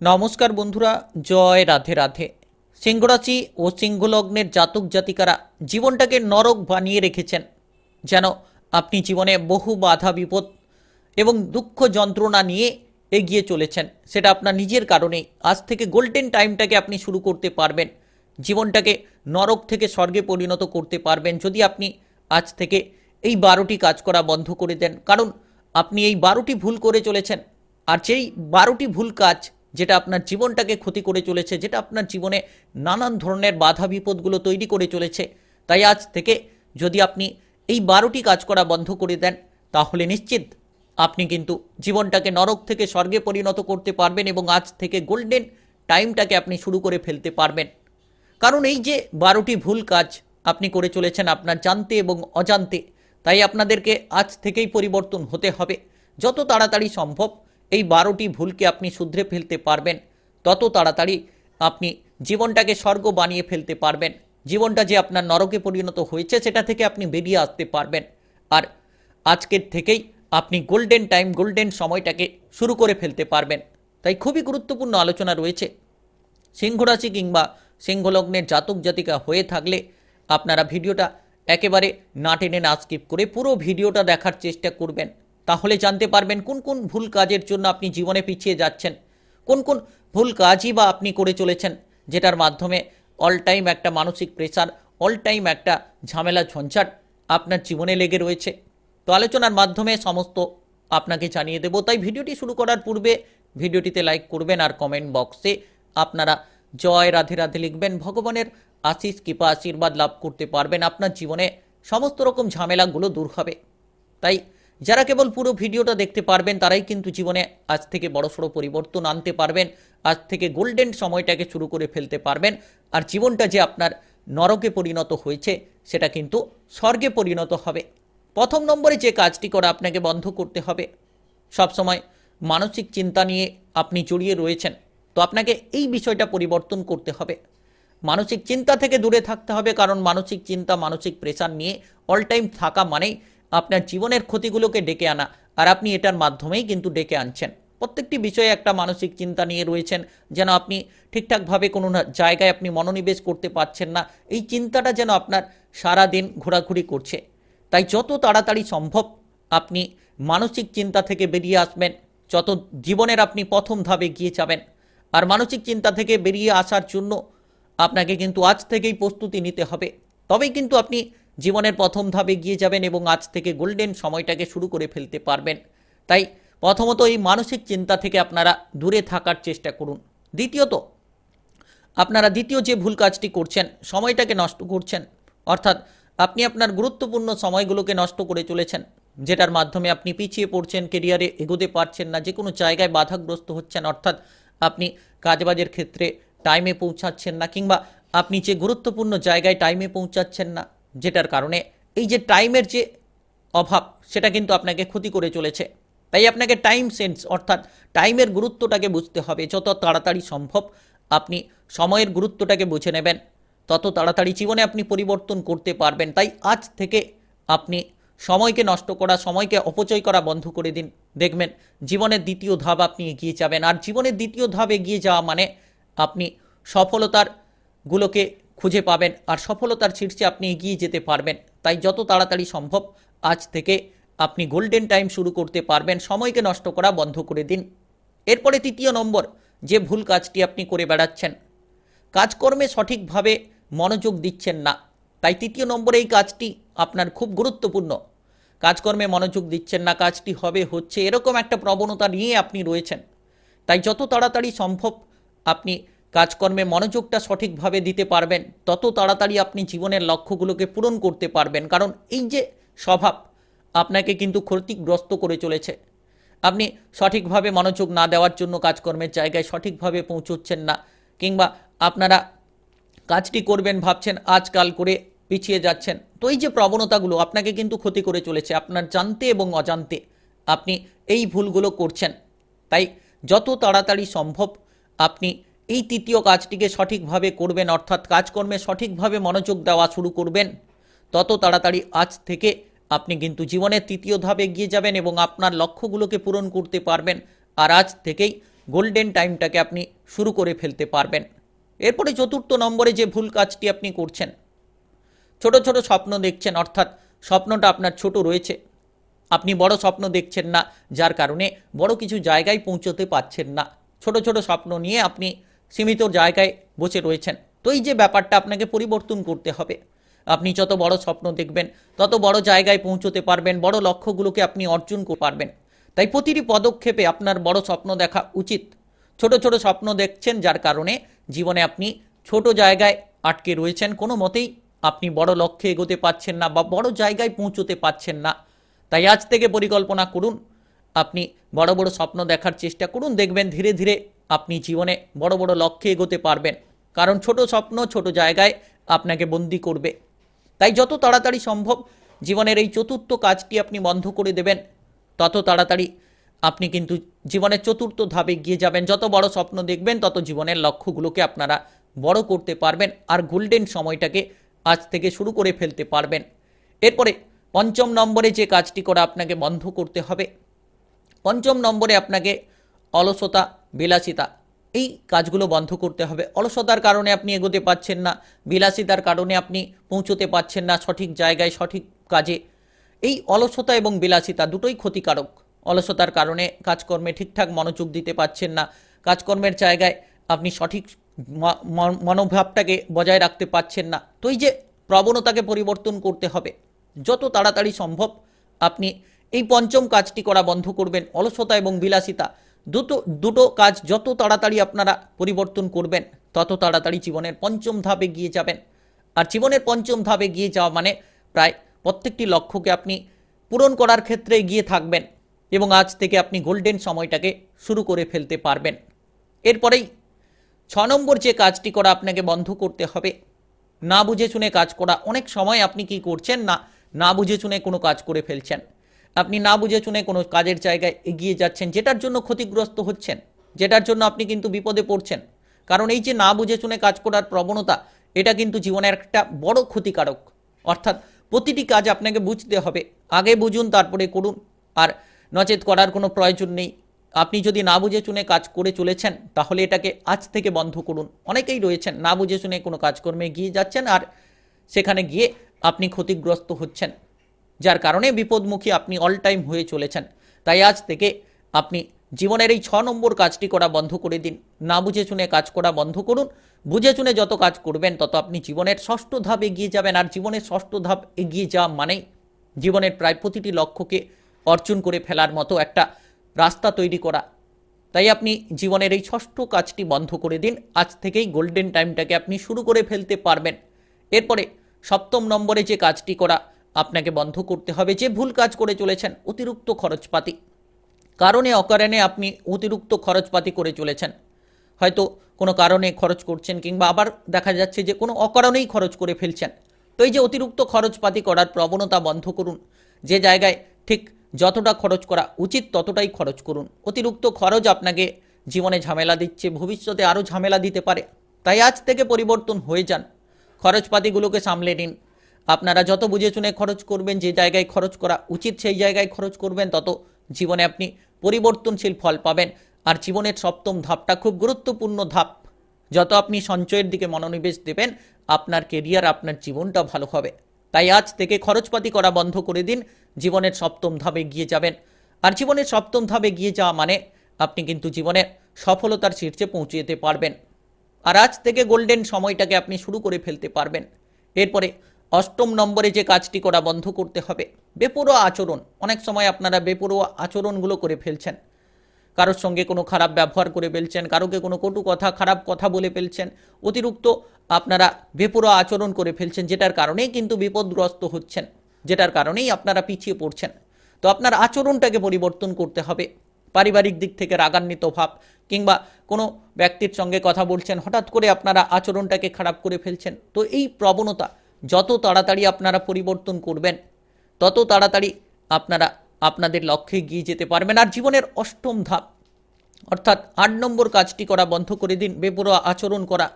নমস্কার বন্ধুরা, জয় রাধে রাধে। সিংহরাশি ও সিংহলগ্নের জাতক জাতিকারা জীবনটাকে নরক বানিয়ে রেখেছেন। যেন আপনি জীবনে বহু বাধা, বিপদ এবং দুঃখ যন্ত্রণা নিয়ে এগিয়ে চলেছেন, সেটা আপনার নিজের কারণেই আজ থেকে গোল্ডেন টাইমটাকে আপনি শুরু করতে পারবেন। জীবনটাকে নরক থেকে স্বর্গে পরিণত করতে পারবেন। যদি আপনি আজ থেকে এই বারোটি কাজ করা বন্ধ করে দেন, কারণ আপনি এই বারোটি ভুল করে চলেছেন। আর যেই বারোটি ভুল কাজ যেটা আপনার জীবনটাকে ক্ষতি করে চলেছে, যেটা আপনার জীবনে নানান ধরনের বাধা বিপদগুলো তৈরি করে চলেছে। তাই আজ থেকে যদি আপনি এই বারোটি কাজ করা বন্ধ করে দেন, তাহলে নিশ্চিত আপনি কিন্তু জীবনটাকে নরক থেকে স্বর্গে পরিণত করতে পারবেন এবং আজ থেকে গোল্ডেন টাইমটাকে আপনি শুরু করে ফেলতে পারবেন। কারণ এই যে বারোটি ভুল কাজ আপনি করে চলেছেন আপনার জানতে এবং অজান্তে, তাই আপনাদেরকে আজ থেকেই পরিবর্তন হতে হবে। যত তাড়াতাড়ি সম্ভব এই বারোটি ভুলকে আপনি শুধরে ফেলতে পারবেন। তত তাড়াতাড়ি আপনি জীবনটাকে স্বর্গ বানিয়ে ফেলতে পারবেন। জীবনটা যে আপনার নরকে পরিণত হয়েছে, সেটা থেকে আপনি বেরিয়ে আসতে পারবেন। আর আজকের থেকেই আপনি গোল্ডেন টাইম, গোল্ডেন সময়টাকে শুরু করে ফেলতে পারবেন। তাই খুবই গুরুত্বপূর্ণ আলোচনা রয়েছে। সিংহরাশি কিংবা সিংহলগ্নের জাতক জাতিকা হয়ে থাকলে আপনারা ভিডিওটা একেবারে না টেনে না স্কিপ করে পুরো ভিডিওটা দেখার চেষ্টা করবেন। তাহলে জানতে পারবেন কোন কোন ভুল কাজের জন্য আপনি জীবনে পিছিয়ে যাচ্ছেন। কোন কোন ভুল কাজই বা আপনি করে চলেছেন, যেটার মাধ্যমে অল টাইম একটা মানসিক প্রেশার অল টাইম একটা ঝামেলা, ঝঞ্ঝাট আপনার জীবনে লেগে রয়েছে। তো আলোচনার মাধ্যমে সমস্ত আপনাকে জানিয়ে দেবো। তাই ভিডিওটি শুরু করার পূর্বে ভিডিওটিতে লাইক করবেন আর কমেন্ট বক্সে আপনারা জয় রাধে রাধে লিখবেন। ভগবানের আশিস কৃপা, আশীর্বাদ লাভ করতে পারবেন। আপনার জীবনে সমস্ত রকম ঝামেলাগুলো দূর হবে। তাই যারা কেবল পুরো ভিডিওটা দেখতে পারবেন, তারাই কিন্তু জীবনে আজ থেকে বড়সড় পরিবর্তন আনতে পারবেন। আজ থেকে গোল্ডেন সময়টাকে শুরু করে ফেলতে পারবেন। আর জীবনটা যে আপনার নরকে পরিণত হয়েছে, সেটা কিন্তু স্বর্গে পরিণত হবে। প্রথম নম্বরে যে কাজটি করা আপনাকে বন্ধ করতে হবে। সবসময় মানসিক চিন্তা নিয়ে আপনি জড়িয়ে রয়েছেন, তো আপনাকে এই বিষয়টা পরিবর্তন করতে হবে। মানসিক চিন্তা থেকে দূরে থাকতে হবে, কারণ মানসিক চিন্তা, মানসিক প্রেশার নিয়ে অল টাইম থাকা মানেই আপনার জীবনের ক্ষতিগুলোকে ডেকে আনা। আর আপনি এটার মাধ্যমেই কিন্তু ডেকে আনছেন। প্রত্যেকটি বিষয়ে একটা মানসিক চিন্তা নিয়ে রয়েছেন, যেন আপনি ঠিকঠাকভাবে কোনো জায়গায় আপনি মনোনিবেশ করতে পারছেন না। এই চিন্তাটা যেন আপনার সারা দিন ঘোরাঘুরি করছে। তাই যত তাড়াতাড়ি সম্ভব আপনি মানসিক চিন্তা থেকে বেরিয়ে আসবেন। যত জীবনের আপনি প্রথম ধাপে গিয়ে যাবেন। আর মানসিক চিন্তা থেকে বেরিয়ে আসার জন্য আপনাকে কিন্তু আজ থেকেই প্রস্তুতি নিতে হবে। তবেই কিন্তু আপনি জীবনের প্রথম ধাপে গিয়ে যাবেন এবং আজ থেকে গোল্ডেন সময়টাকে শুরু করে ফেলতে পারবেন। তাই প্রথমত এই মানসিক চিন্তা থেকে আপনারা দূরে থাকার চেষ্টা করুন। দ্বিতীয়ত, আপনারা দ্বিতীয় যে ভুল কাজটি করছেন, সময়টাকে নষ্ট করছেন, অর্থাৎ আপনি আপনার গুরুত্বপূর্ণ সময়গুলোকে নষ্ট করে চলেছেন, যেটার মাধ্যমে আপনি পিছিয়ে পড়ছেন, কেরিয়ারে এগোতে পারছেন না, যে কোনো জায়গায় বাধাগ্রস্ত হচ্ছেন, অর্থাৎ আপনি কাজবাজের ক্ষেত্রে টাইমে পৌঁছাচ্ছেন না, কিংবা আপনি যে গুরুত্বপূর্ণ জায়গায় টাইমে পৌঁছাচ্ছেন না, যেটার কারণে এই যে টাইমের যে অভাব, সেটা কিন্তু আপনাকে ক্ষতি করে চলেছে। তাই আপনাকে টাইম সেন্স অর্থাৎ টাইমের গুরুত্বটাকে বুঝতে হবে। যত তাড়াতাড়ি সম্ভব আপনি সময়ের গুরুত্বটাকে বুঝে নেবেন। তত তাড়াতাড়ি জীবনে আপনি পরিবর্তন করতে পারবেন। তাই আজ থেকে আপনি সময়কে নষ্ট করা, সময়কে অপচয় করা বন্ধ করে দিন। দেখবেন জীবনের দ্বিতীয় ধাপ আপনি এগিয়ে যাবেন। আর জীবনের দ্বিতীয় ধাপ এগিয়ে যাওয়া মানে আপনি সফলতার গুলোকে খুঁজে পাবেন আর সফলতার শীর্ষে আপনি এগিয়ে যেতে পারবেন। তাই যত তাড়াতাড়ি সম্ভব আজ থেকে আপনি গোল্ডেন টাইম শুরু করতে পারবেন। সময়কে নষ্ট করা বন্ধ করে দিন। এরপরে তৃতীয় নম্বর, যে ভুল কাজটি আপনি করে বেড়াচ্ছেন। কাজকর্মে সঠিকভাবে মনোযোগ দিচ্ছেন না। তাই তৃতীয় নম্বরে এই কাজটি আপনার খুব গুরুত্বপূর্ণ। কাজকর্মে মনোযোগ দিচ্ছেন না, কাজটি হবে, হচ্ছে, এরকম একটা প্রবণতা নিয়ে আপনি রয়েছেন। তাই যত তাড়াতাড়ি সম্ভব আপনি কাজকর্মে মনোযোগটা সঠিকভাবে দিতে পারবেন, তত তাড়াতাড়ি আপনি জীবনের লক্ষ্যগুলোকে পূরণ করতে পারবেন। কারণ এই যে স্বভাব আপনাকে কিন্তু ক্ষতিগ্রস্ত করে চলেছে। আপনি সঠিকভাবে মনোযোগ না দেওয়ার জন্য কাজকর্মের জায়গায় সঠিকভাবে পৌঁছচ্ছেন না, কিংবা আপনারা কাজটি করবেন, ভাবছেন আজকাল করে পিছিয়ে যাচ্ছেন। তো এই যে প্রবণতাগুলো আপনাকে কিন্তু ক্ষতি করে চলেছে। আপনার জানতে এবং অজান্তে আপনি এই ভুলগুলো করছেন। তাই যত তাড়াতাড়ি সম্ভব আপনি এই তৃতীয় কাজটিকে সঠিকভাবে করবেন, অর্থাৎ কাজকর্মে সঠিকভাবে মনোযোগ দেওয়া শুরু করবেন। তত তাড়াতাড়ি আজ থেকে আপনি কিন্তু জীবনের তৃতীয় ধাপে এগিয়ে যাবেন এবং আপনার লক্ষ্যগুলোকে পূরণ করতে পারবেন আর আজ থেকেই গোল্ডেন টাইমটাকে আপনি শুরু করে ফেলতে পারবেন। এরপরে চতুর্থ নম্বরে যে ভুল কাজটি আপনি করছেন, ছোট ছোট স্বপ্ন দেখছেন, অর্থাৎ স্বপ্নটা আপনার ছোট রয়েছে। আপনি বড় স্বপ্ন দেখছেন না, যার কারণে বড় কিছু জায়গায় পৌঁছতে পারছেন না। ছোট ছোট স্বপ্ন নিয়ে আপনি সীমিত জায়গায় বসে রয়েছেন। তো এই যে ব্যাপারটা আপনাকে পরিবর্তন করতে হবে। আপনি যত বড় স্বপ্ন দেখবেন, তত বড় জায়গায় পৌঁছতে পারবেন, বড় লক্ষ্যগুলোকে আপনি অর্জন করতে পারবেন। তাই প্রতিটি পদক্ষেপে আপনার বড় স্বপ্ন দেখা উচিত। ছোট ছোট স্বপ্ন দেখছেন যার কারণে জীবনে আপনি ছোট জায়গায় আটকে রয়েছেন। কোনো মতেই আপনি বড় লক্ষ্যে এগোতে পারছেন না বা বড় জায়গায় পৌঁছতে পারছেন না। তাই আজ থেকে পরিকল্পনা করুন আপনি বড় বড় স্বপ্ন দেখার চেষ্টা করুন, দেখবেন ধীরে ধীরে আপনি জীবনে বড় বড় লক্ষ্যে এগোতে পারবেন। কারণ ছোট স্বপ্ন ছোট জায়গায় আপনাকে বন্দি করবে। তাই যত তাড়াতাড়ি সম্ভব জীবনের এই চতুর্থ কাজটি আপনি বন্ধ করে দেবেন। তত তাড়াতাড়ি আপনি কিন্তু জীবনের চতুর্থ ধাপে গিয়ে যাবেন। যত বড় স্বপ্ন দেখবেন, তত জীবনের লক্ষ্যগুলোকে আপনারা বড় করতে পারবেন আর গোল্ডেন সময়টাকে আজ থেকে শুরু করে ফেলতে পারবেন। এরপরে পঞ্চম নম্বরে যে কাজটি করা আপনাকে বন্ধ করতে হবে পঞ্চম নম্বরে আপনাকে অলসতা, বিলাসিতা, এই কাজগুলো বন্ধ করতে হবে। অলসতার কারণে আপনি এগোতে পারছেন না, বিলাসিতার কারণে আপনি পৌঁছতে পারছেন না সঠিক জায়গায়, সঠিক কাজে। এই অলসতা এবং বিলাসিতা দুটোই ক্ষতিকারক। অলসতার কারণে কাজকর্মে ঠিকঠাক মনোযোগ দিতে পারছেন না, কাজকর্মের জায়গায় আপনি সঠিক মনোভাবটাকে বজায় রাখতে পারছেন না। তো এই যে প্রবণতাকে পরিবর্তন করতে হবে, যত তাড়াতাড়ি সম্ভব আপনি এই পঞ্চম কাজটি করা বন্ধ করবেন, অলসতা এবং বিলাসিতা। দুটো দুটো কাজ যত তাড়াতাড়ি আপনারা পরিবর্তন করবেন, তত তাড়াতাড়ি জীবনের পঞ্চম ধাপে গিয়ে যাবেন। আর জীবনের পঞ্চম ধাপে গিয়ে যাওয়া মানে প্রায় প্রত্যেকটি লক্ষ্যকে আপনি পূরণ করার ক্ষেত্রে এগিয়ে থাকবেন এবং আজ থেকে আপনি গোল্ডেন সময়টাকে শুরু করে ফেলতে পারবেন। এরপরেই ছ নম্বর যে কাজটি করা আপনাকে বন্ধ করতে হবে, না বুঝে শুনে কাজ করা। অনেক সময় আপনি কি করছেন না না বুঝে শুনে কোনো কাজ করে ফেলছেন। আপনি না বুঝে শুনে কোনো কাজের জায়গায় এগিয়ে যাচ্ছেন, যেটার জন্য ক্ষতিগ্রস্ত হচ্ছেন, যেটার জন্য আপনি কিন্তু বিপদে পড়ছেন। কারণ এই যে না বুঝে শুনে কাজ করার প্রবণতা, এটা কিন্তু জীবনের একটা বড় ক্ষতিকারক। অর্থাৎ প্রতিটি কাজ আপনাকে বুঝতে হবে, আগে বুঝুন, তারপরে করুন, আর নচেত করার কোনো প্রয়োজন নেই। আপনি যদি না বুঝে শুনে কাজ করে চলেছেন, তাহলে এটাকে আজ থেকে বন্ধ করুন। অনেকেই রয়েছেন, না বুঝে শুনে কোনো কাজকর্মে গিয়ে যাচ্ছেন, আর সেখানে গিয়ে আপনি ক্ষতিগ্রস্ত হচ্ছেন। যার কারণে বিপদমুখী আপনি অল টাইম হয়ে চলেছেন। তাই আজ থেকে আপনি জীবনের এই ছ নম্বর কাজটি করা বন্ধ করে দিন। না বুঝে শুনে কাজ করা বন্ধ করুন। বুঝে শুনে যত কাজ করবেন, তত আপনি জীবনের ষষ্ঠ ধাপ এগিয়ে যাবেন। আর জীবনের ষষ্ঠ ধাপ এগিয়ে যাওয়া মানেই জীবনের প্রায় প্রতিটি লক্ষ্যকে অর্জন করে ফেলার মতো একটা রাস্তা তৈরি করা। তাই আপনি জীবনের এই ষষ্ঠ কাজটি বন্ধ করে দিন। আজ থেকেই গোল্ডেন টাইমটাকে আপনি শুরু করে ফেলতে পারবেন। এরপরে সপ্তম নম্বরে যে কাজটি করা আপনাকে বন্ধ করতে হবে, যে ভুল কাজ করে চলেছেন, অতিরিক্ত খরচপাতি। কারণে, অকারণে আপনি অতিরিক্ত খরচপাতি করে চলেছেন। হয়তো কোনো কারণে খরচ করছেন কিংবা আবার দেখা যাচ্ছে যে কোনো অকারণেই খরচ করে ফেলছেন। তো এই যে অতিরিক্ত খরচপাতি করার প্রবণতা বন্ধ করুন। যে জায়গায় ঠিক যতটা খরচ করা উচিত ততটাই খরচ করুন। অতিরিক্ত খরচ আপনাকে জীবনে ঝামেলা দিচ্ছে, ভবিষ্যতে আরও ঝামেলা দিতে পারে। তাই আজ থেকে পরিবর্তন হয়ে যান। খরচপাতিগুলোকে সামলে নিন। আপনারা যত বুঝে শুনে খরচ করবেন, যে জায়গায় খরচ করা উচিত, সেই জায়গায় খরচ করবেন, তত জীবনে আপনি পরিবর্তনশীল ফল পাবেন। আর জীবনের সপ্তম ধাপটা খুব গুরুত্বপূর্ণ ধাপ। যত আপনি সঞ্চয়ের দিকে মনোনিবেশ দেবেন, আপনার কেরিয়ার আপনার জীবনটা ভালো হবে। তাই আজ থেকে খরচপাতি করা বন্ধ করে দিন, জীবনের সপ্তম ধাপে গিয়ে যাবেন। আর জীবনের সপ্তম ধাপে গিয়ে যাওয়া মানে আপনি কিন্তু জীবনের সফলতার শীর্ষে পৌঁছে যেতে পারবেন। আর আজ থেকে গোল্ডেন সময়টাকে আপনি শুরু করে ফেলতে পারবেন। এরপরে অষ্টম নম্বরে যে কাজটি করা বন্ধ করতে হবে। বেপরোয়া আচরণ। অনেক সময় আপনারা বেপরোয়া আচরণগুলো করে ফেলছেন। কারোর সঙ্গে কোনো খারাপ ব্যবহার করে ফেলছেন, কারোকে কোনো কটু কথা, খারাপ কথা বলে ফেলছেন, অতিরিক্ত আপনারা বেপরোয়া আচরণ করে ফেলছেন, যেটার কারণেই কিন্তু বিপদগ্রস্ত হচ্ছেন, যেটার কারণেই আপনারা পিছিয়ে পড়ছেন। তো আপনার আচরণটাকে পরিবর্তন করতে হবে। পারিবারিক দিক থেকে রাগান্বিত ভাব কিংবা কোনো ব্যক্তির সঙ্গে কথা বলছেন, হঠাৎ করে আপনারা আচরণটাকে খারাপ করে ফেলছেন। তো এই প্রবণতা যত তাড়াতাড়ি আপনারা পরিবর্তন করবেন, তত তাড়াতাড়ি আপনারা আপনাদের লক্ষ্যে গিয়ে যেতে পারবেন। আর জীবনের অষ্টম ধাপ, অর্থাৎ আট নম্বর কাজটি করা বন্ধ করে দিন, বেপরোয়া আচরণ করা,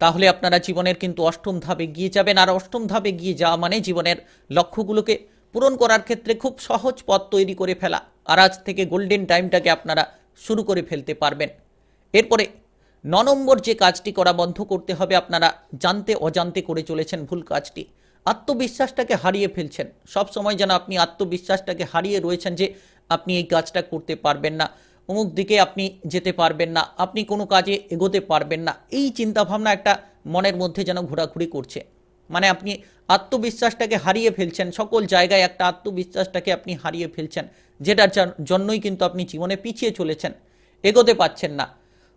তাহলে আপনারা জীবনের কিন্তু অষ্টম ধাপে গিয়ে যাবেন। আর অষ্টম ধাপে গিয়ে যাওয়া মানে জীবনের লক্ষ্যগুলোকে পূরণ করার ক্ষেত্রে খুব সহজ পথ তৈরি করে ফেলা। আর আজ থেকে গোল্ডেন টাইমটাকে আপনারা শুরু করে ফেলতে পারবেন। এরপরে ন নম্বর যে কাজটি করা বন্ধ করতে হবে, আপনারা জানতে অজান্তে করে চলেছেন ভুল কাজটি। আত্মবিশ্বাসটাকে হারিয়ে ফেলছেন। সব সময় যেন আপনি আত্মবিশ্বাসটাকে হারিয়ে রয়েছেন যে আপনি এই কাজটা করতে পারবেন না। অমুক দিকে আপনি যেতে পারবেন না, আপনি কোনো কাজে এগোতে পারবেন না। এই চিন্তাভাবনা একটা মনের মধ্যে যেন ঘোরাঘুরি করছে। মানে আপনি আত্মবিশ্বাসটাকে হারিয়ে ফেলছেন, সকল জায়গায় একটা আত্মবিশ্বাসটাকে আপনি হারিয়ে ফেলছেন, যেটার জন্যই কিন্তু আপনি জীবনে পিছিয়ে চলেছেন, এগোতে পাচ্ছেন না।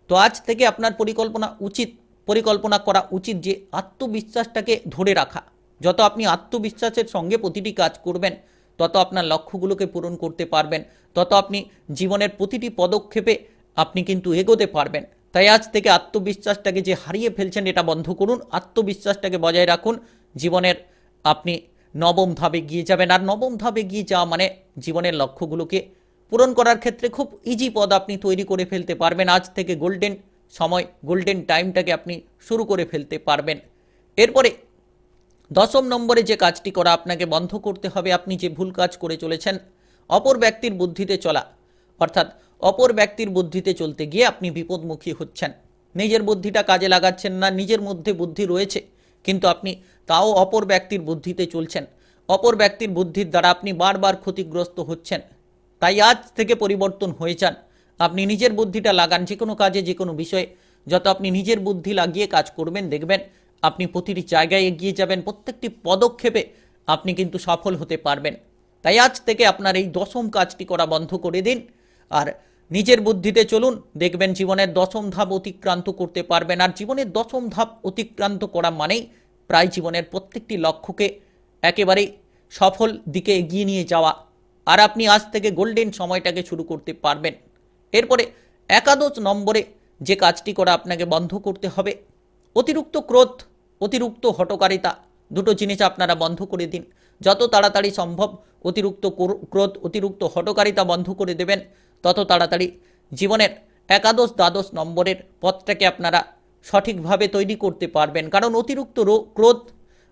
তো আজ থেকে আপনার পরিকল্পনা উচিত, পরিকল্পনা করা উচিত যে আত্মবিশ্বাসটাকে ধরে রাখা। যত আপনি আত্মবিশ্বাসের সঙ্গে প্রতিটি কাজ করবেন, তত আপনার লক্ষ্যগুলোকে পূরণ করতে পারবেন, তত আপনি জীবনের প্রতিটি পদক্ষেপে আপনি কিন্তু এগোতে পারবেন। তাই আজ থেকে আত্মবিশ্বাসটাকে যে হারিয়ে ফেলছেন এটা বন্ধ করুন, আত্মবিশ্বাসটাকে বজায় রাখুন। জীবনের আপনি নবম ধাপে গিয়ে যাবেন, আর নবম ধাপে গিয়ে যাওয়া মানে জীবনের লক্ষ্যগুলোকে পূরণ করার ক্ষেত্রে খুব ইজি পদ আপনি তৈরি করে ফেলতে পারবেন। আজ থেকে গোল্ডেন সময় গোল্ডেন টাইমটাকে আপনি শুরু করে ফেলতে পারবেন। এরপরে দশম নম্বরে যে কাজটি করা আপনাকে বন্ধ করতে হবে, আপনি যে ভুল কাজ করে চলেছেন, অপর ব্যক্তির বুদ্ধিতে চলা। অর্থাৎ অপর ব্যক্তির বুদ্ধিতে চলতে গিয়ে আপনি বিপদমুখী হচ্ছেন। নিজের বুদ্ধিটা কাজে লাগাচ্ছেন না, নিজের মধ্যে বুদ্ধি রয়েছে, কিন্তু আপনি তাও অপর ব্যক্তির বুদ্ধিতে চলছেন। অপর ব্যক্তির বুদ্ধির দ্বারা আপনি বারবার ক্ষতিগ্রস্ত হচ্ছেন। তাই আজ থেকে পরিবর্তন হয়ে যান। আপনি নিজের বুদ্ধিটা লাগান, যে কোনো কাজে, যে কোনো বিষয়ে। যত আপনি নিজের বুদ্ধি লাগিয়ে কাজ করবেন, দেখবেন আপনি প্রতিটি জায়গায় এগিয়ে যাবেন, প্রত্যেকটি পদক্ষেপে আপনি কিন্তু সফল হতে পারবেন। তাই আজ থেকে আপনার এই দশম কাজটি করা বন্ধ করে দিন। আর নিজের বুদ্ধিতে চলুন, দেখবেন জীবনের দশম ধাপ অতিক্রান্ত করতে পারবেন। আর জীবনের দশম ধাপ অতিক্রান্ত করা মানেই প্রায় জীবনের প্রত্যেকটি লক্ষ্যকে একেবারেই সফল দিকে এগিয়ে নিয়ে যাওয়া। আর আপনি আজ থেকে গোল্ডেন সময়টাকে শুরু করতে পারবেন। এরপরে একাদশ নম্বরে যে কাজটি করা আপনাকে বন্ধ করতে হবে, অতিরিক্ত ক্রোধ, অতিরিক্ত হটকারিতা, দুটো জিনিস আপনারা বন্ধ করে দিন। যত তাড়াতাড়ি সম্ভব অতিরিক্ত ক্রোধ, অতিরিক্ত হটকারিতা বন্ধ করে দেবেন। তত তাড়াতাড়ি জীবনের একাদশ, দ্বাদশ নম্বরের পথটাকে আপনারা সঠিকভাবে তৈরি করতে পারবেন। কারণ অতিরিক্ত ক্রোধ,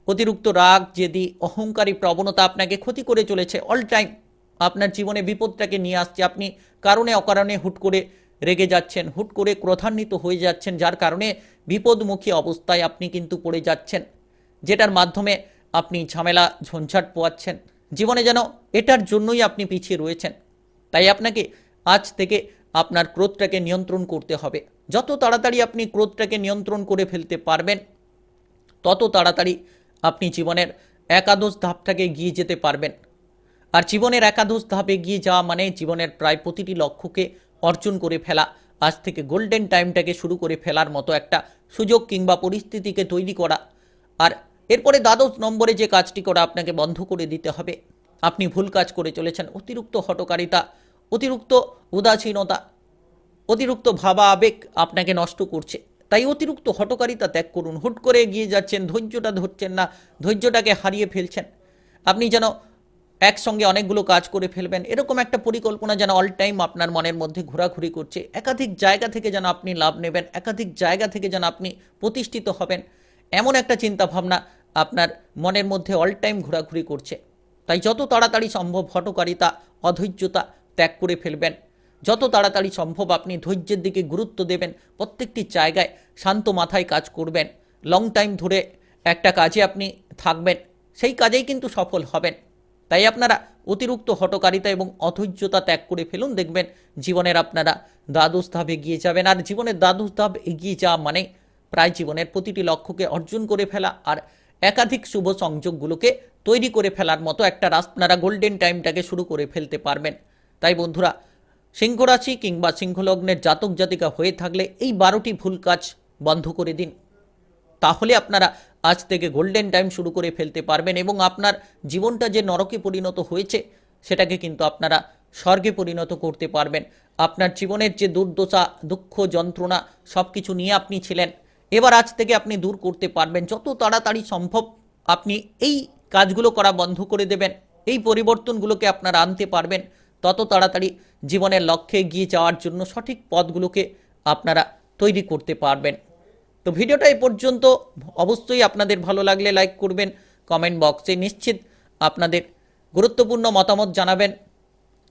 অতিরিক্ত রাগ, জেদি, অহংকারী প্রবণতা আপনাকে ক্ষতি করে চলেছে অল টাইম আপনার জীবনে বিপদটাকে নিয়ে আসছে, আপনি কারণে অকারণে হুট করে রেগে যাচ্ছেন, হুট করে ক্রোধান্বিত হয়ে যাচ্ছেন, যার কারণে বিপদমুখী অবস্থায় আপনি কিন্তু পড়ে যাচ্ছেন, যেটার মাধ্যমে আপনি ঝামেলা, ঝঞ্ঝাট পোয়াচ্ছেন। জীবনে যেন এটার জন্যই আপনি পিছিয়ে রয়েছেন। তাই আপনাকে আজ থেকে আপনার ক্রোধটাকে নিয়ন্ত্রণ করতে হবে। যত তাড়াতাড়ি আপনি ক্রোধটাকে নিয়ন্ত্রণ করে ফেলতে পারবেন, তত তাড়াতাড়ি আপনি জীবনের একাদশ ধাপটাকে গিয়ে যেতে পারবেন। আর জীবনের একাদশ ধাপে গিয়ে যাওয়া মানে জীবনের প্রায় প্রতিটি লক্ষ্যকে অর্জন করে ফেলা। আজ থেকে গোল্ডেন টাইমটাকে শুরু করে ফেলার মতো একটা সুযোগ কিংবা পরিস্থিতিকে তৈরি করা। আর এরপরে দ্বাদশ নম্বরে যে কাজটি করা আপনাকে বন্ধ করে দিতে হবে। আপনি ভুল কাজ করে চলেছেন। অতিরিক্ত হটকারিতা, অতিরিক্ত উদাসীনতা, অতিরিক্ত ভাবা আবেগ আপনাকে নষ্ট করছে। তাই অতিরিক্ত হটকারিতা ত্যাগ করুন। হুট করে এগিয়ে যাচ্ছেন, ধৈর্যটা ধরছেন না, ধৈর্যটাকে হারিয়ে ফেলছেন। আপনি যেন একসঙ্গে অনেকগুলো কাজ করে ফেলবেন। এরকম একটা পরিকল্পনা যেন অল টাইম আপনার মনের মধ্যে ঘোরাঘুরি করছে। একাধিক জায়গা থেকে যেন আপনি লাভ নেবেন, একাধিক জায়গা থেকে যেন আপনি প্রতিষ্ঠিত হবেন। এমন একটা চিন্তা ভাবনা আপনার মনের মধ্যে অল টাইম ঘোরাঘুরি করছে। তাই যত তাড়াতাড়ি সম্ভব হটকারিতা অধৈর্যতা ত্যাগ করে ফেলবেন। যত তাড়াতাড়ি সম্ভব আপনি ধৈর্যের দিকে গুরুত্ব দেবেন। প্রত্যেকটি জায়গায় শান্ত মাথায় কাজ করবেন। লং টাইম ধরে একটা কাজে আপনি থাকবেন। সেই কাজেই কিন্তু সফল হবেন। তাই আপনারা অতিরিক্ত হটকারিতা এবং অধৈর্যতা ত্যাগ করে ফেলুন। দেখবেন জীবনের আপনারা দ্বাদশ ধাপ এগিয়ে যাবেন। আর জীবনের দ্বাদশ ধাপ এগিয়ে যাওয়া মানে প্রায় জীবনের প্রতিটি লক্ষ্যকে অর্জন করে ফেলা আর একাধিক শুভ সংযোগগুলোকে তৈরি করে ফেলার মতো একটা রাস আপনারা গোল্ডেন টাইমটাকে শুরু করে ফেলতে পারবেন। তাই বন্ধুরা সিংহ রাশি কিংবা সিংহলগ্নের জাতক জাতিকা হয়ে থাকলে এই বারোটি ভুল কাজ বন্ধ করে দিন। তাহলে আপনারা আজ থেকে গোল্ডেন টাইম শুরু করে ফেলতে পারবেন এবং আপনার জীবনটা যে নরকে পরিণত হয়েছে, সেটাকে কিন্তু আপনারা স্বর্গে পরিণত করতে পারবেন। আপনার জীবনের যে দুর্দশা, দুঃখ, যন্ত্রণা সব কিছু নিয়ে আপনি ছিলেন, এবার আজ থেকে আপনি দূর করতে পারবেন। যত তাড়াতাড়ি সম্ভব আপনি এই কাজগুলো করা বন্ধ করে দেবেন, এই পরিবর্তনগুলোকে আপনারা আনতে পারবেন। তত তাড়াতাড়ি জীবনের লক্ষ্যে এগিয়ে যাওয়ার জন্য সঠিক পথগুলোকে আপনারা তৈরি করতে পারবেন। তো ভিডিওটা এই পর্যন্ত। অবশ্যই আপনাদের ভালো লাগলে লাইক করবেন কমেন্ট বক্সে নিশ্চিত আপনাদের গুরুত্বপূর্ণ মতামত জানাবেন।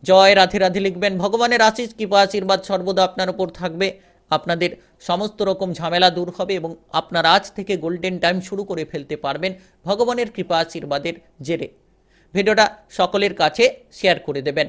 জয় রাধে রাধে লিখবেন, ভগবানের আশিস কৃপা, আশীর্বাদ সর্বদা আপনার উপর থাকবে। আপনাদের সমস্ত রকম ঝামেলা দূর হবে এবং আপনার আজ থেকে গোল্ডেন টাইম শুরু করে ফেলতে পারবেন ভগবানের কৃপা, আশীর্বাদের জেরে। ভিডিওটা সকলের কাছে শেয়ার করে দেবেন।